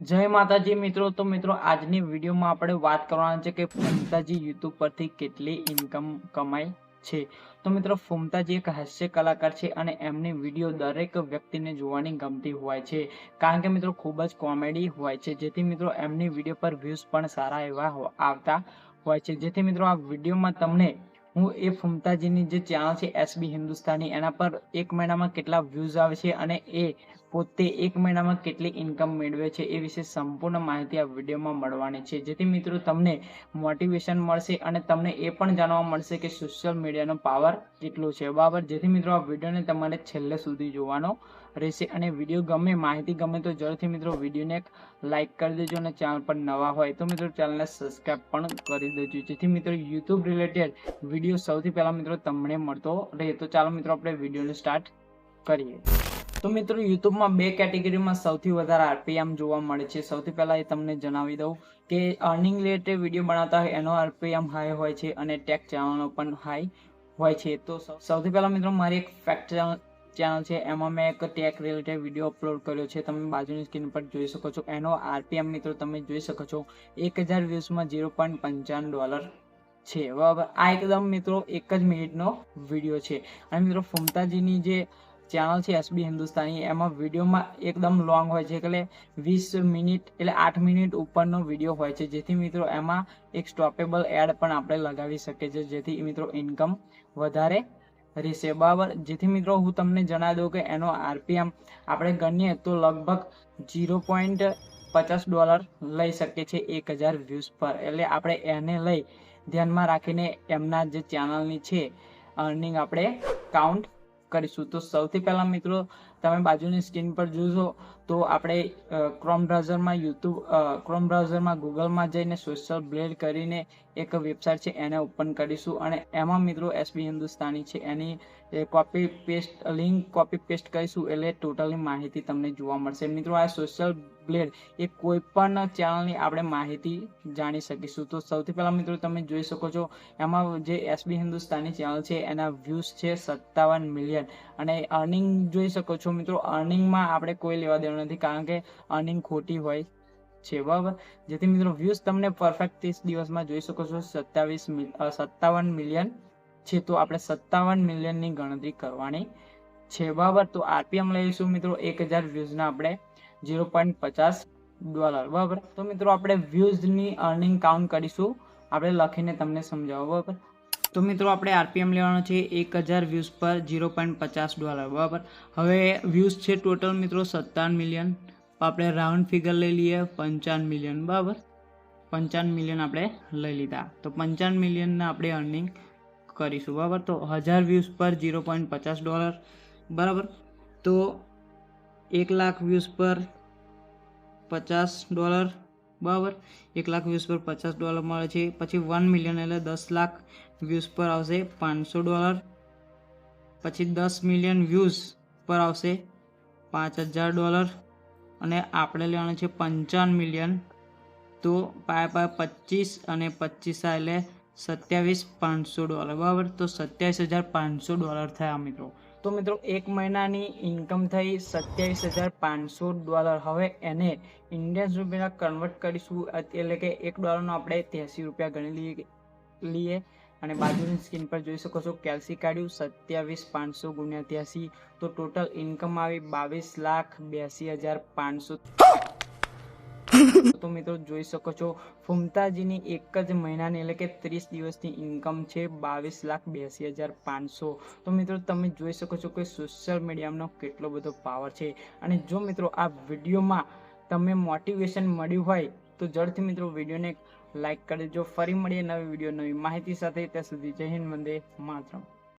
જય માતાજી મિત્રો, તો મિત્રો આજની વિડીયોમાં આપણે વાત કરવાના છે કે ફૂમતાજી યુટ્યુબ પરથી કેટલી ઇન્કમ કમાય છે. તો મિત્રો, ફૂમતાજી એક હાસ્ય કલાકાર છે અને એમની વીડિયો દરેક વ્યક્તિને જોવાની ગમતી હોય છે. કારણ કે મિત્રો, ખૂબ જ કોમેડી હોય છે. જેથી મિત્રો, એમની વીડિયો પર વ્યૂઝ પણ સારા એવા આવતા હોય છે. જેથી મિત્રો, આ વિડીયોમાં તમને હું એ ફૂમતાજીની જે ચેનલ છે એસબી હિન્દુસ્તાની એના પર એક મહિનામાં કેટલા વ્યૂઝ આવે છે અને એ પોતે એક મહિનામાં કેટલી ઇન્કમ મેળવે છે એ વિશે સંપૂર્ણ માહિતી આ વિડીયોમાં મળવાની છે. જેથી મિત્રો તમને મોટિવેશન મળશે અને તમને એ પણ જાણવા મળશે કે સોશિયલ મીડિયાનો પાવર કેટલો છે. બરાબર? જેથી મિત્રો આ વિડીયોને તમારે છેલ્લે સુધી જોવાનો રહેશે અને વીડિયો ગમે, માહિતી ગમે તો જરૂરથી મિત્રો વિડીયોને લાઈક કરી દેજો અને ચેનલ પર નવા હોય તો મિત્રો ચેનલને સબસ્ક્રાઈબ પણ કરી દેજો. જેથી મિત્રો યુટ્યુબ રિલેટેડ વીડિયો સૌથી પહેલાં મિત્રો તમને મળતો રહે. તો ચાલો મિત્રો આપણે વિડીયોને સ્ટાર્ટ કરીએ. તો મિત્રો, યુટ્યુબમાં બે કેટેગરીમાં સૌથી વધારે આરપીએમ જોવા મળે છે. સૌથી પહેલાં એ તમને જણાવી દઉં કે અર્નિંગ રિલેટેડ વીડિયો બનાવતા હોય એનો આરપીએમ હાઈ હોય છે અને ટેક ચેનલનો પણ હાઈ હોય છે. તો સૌથી પહેલાં મિત્રો, મારી એક ફેક્ટ ચેનલ છે. એમાં મેં એક ટેક રિલેટેડ વીડિયો અપલોડ કર્યો છે. તમે બાજુની સ્ક્રીન પર જોઈ શકો છો. એનો આરપીએમ મિત્રો, તમે જોઈ શકો છો. એક હજાર વ્યૂઝમાં ઝીરો પોઈન્ટ પંચાવન ડોલર છે. બરાબર? આ એકદમ મિત્રો, એક જ મિનિટનો વીડિયો છે. અને મિત્રો, ફુમતાજીની જે ચેનલ છે એસબી હિન્દુસ્તાની એમાં વિડીયોમાં એકદમ લોંગ હોય છે. એટલે વીસ મિનિટ, એટલે આઠ મિનિટ ઉપરનો વીડિયો હોય છે. જેથી મિત્રો એમાં એક સ્ટોપેબલ એડ પણ આપણે લગાવી શકીએ છીએ. જેથી મિત્રો ઇન્કમ વધારે રહેશે. બરાબર? જેથી મિત્રો હું તમને જણાવી દઉં કે એનો આરપીએમ આપણે ગણીએ તો લગભગ ઝીરો પોઈન્ટ પચાસ ડોલર લઈ શકીએ છીએ એક હજાર વ્યૂઝ પર. એટલે આપણે એને લઈ ધ્યાનમાં રાખીને એમના જે ચેનલની છે અર્નિંગ આપણે કાઉન્ટ કરીશું તો સૌથી પહેલાં મિત્રો તમે બાજુની સ્ક્રીન પર જોશો તો આપણે ક્રોમ બ્રાઉઝરમાં યુટ્યુબ ક્રોમ બ્રાઉઝરમાં ગૂગલમાં જઈને સોશિયલ બ્લેડ કરીને એક વેબસાઇટ છે, એને ઓપન કરીશું. અને એમાં મિત્રો એસબી હિન્દુસ્તાની છે, એની copy paste link copy paste કરીશું એટલે ટોટલી માહિતી તમને જોવા મળશે. મિત્રો, આ સોશિયલ બ્લેડ એ કોઈ પણ ચેનલની આપણે માહિતી જાણી શકીશું. તો સૌથી પહેલાં મિત્રો તમે જોઈ શકો છો, એમાં જે એસબી હિન્દુસ્તાની ચેનલ છે, એના વ્યૂઝ છે સત્તાવન મિલિયન અને અર્નિંગ જોઈ શકો છો મિત્રો અર્નિંગમાં આપણે કોઈ લેવા દેવાનું નથી, કારણ કે અર્નિંગ ખોટી હોય છે, બરાબર? જેથી મિત્રો વ્યૂઝ તમને પરફેક્ટ ત્રીસ દિવસમાં જોઈ શકો છો, સત્તાવીસ સત્તાવન મિલિયન છે, તો આપણે સત્તાવન મિલિયનની ગણતરી કરવાની છે, બરાબર? તો આરપીએમ લઈશું મિત્રો, એક હજાર વ્યૂઝના આપણે ઝીરો પોઈન્ટ પચાસ ડોલર બરાબર? તો મિત્રો, આપણે વ્યૂઝની અર્નિંગ કાઉન્ટ કરીશું, આપણે લખીને તમને સમજાવો, બરાબર? તો મિત્રો આપણે આરપીએમ લેવાનો છે એક હજાર વ્યૂઝ પર ઝીરો પોઈન્ટ પચાસ ડોલર બરાબર? હવે વ્યૂઝ છે ટોટલ મિત્રો સત્તાવન મિલિયન આપણે રાઉન્ડ ફિગર લઈ લઈએ પંચાવન મિલિયન બરાબર? પંચાવન મિલિયન આપણે લઈ લીધા. તો પંચાવન મિલિયનના આપણે અર્નિંગ કરીશું, બરાબર? તો હજાર વ્યૂઝ પર ઝીરો પોઈન્ટ પચાસ ડોલર બરાબર? તો એક લાખ વ્યૂઝ પર પચાસ ડોલર બરાબર? એક લાખ વ્યૂઝ પર પચાસ ડોલર મળે છે. પછી વન મિલિયન એટલે દસ લાખ વ્યૂઝ પર આવશે પાંચસો ડોલર પછી દસ મિલિયન વ્યૂઝ પર આવશે પાંચ હજાર ડોલર અને આપણે લેવાનું છે પંચાવન મિલિયન તો પાયા પાયા પચીસ અને પચીસ એટલે સત્યાવીસ પાંચસો ડોલર બરાબર? તો સત્યાવીસ હજાર પાંચસો ડોલર થયા મિત્રો. તો મિત્રો, એક મહિનાની ઇન્કમ થઈ સત્યાવીસ હજાર પાંચસો ડોલર હવે એને ઇન્ડિયન રૂપિયા કન્વર્ટ કરીશું. એટલે કે એક ડોલરનો આપણે ત્યાંસી રૂપિયા ગણી લઈએ લઈએ. અને બાજુની સ્ક્રીન પર જોઈ શકો છો કેલ્સી કાઢ્યું, સત્યાવીસ પાંચસો ગુણ્યા ત્યાંસી. તો ટોટલ ઇન્કમ આવી બાવીસ લાખ બ્યાસી હજાર પાંચસો. તો મિત્રો જોઈ શકો છો, ફુમતાજીની એક જ મહિનાની એટલે કે ત્રીસ દિવસની ઇન્કમ છે બાવીસ લાખ બ્યાસી હજાર પાંચસો. તો મિત્રો તમે જોઈ શકો છો કે સોશિયલ મીડિયાનો કેટલો બધો પાવર છે. અને જો મિત્રો આ વિડીયોમાં તમે મોટિવેશન મળ્યું હોય, તો જડથી મિત્રો વિડીયોને લાઈક કરી દેજો. ફરી મળીએ નવી વીડિયો, નવી માહિતી સાથે. ત્યાં સુધી જય હિન્દ, વંદે માતરમ.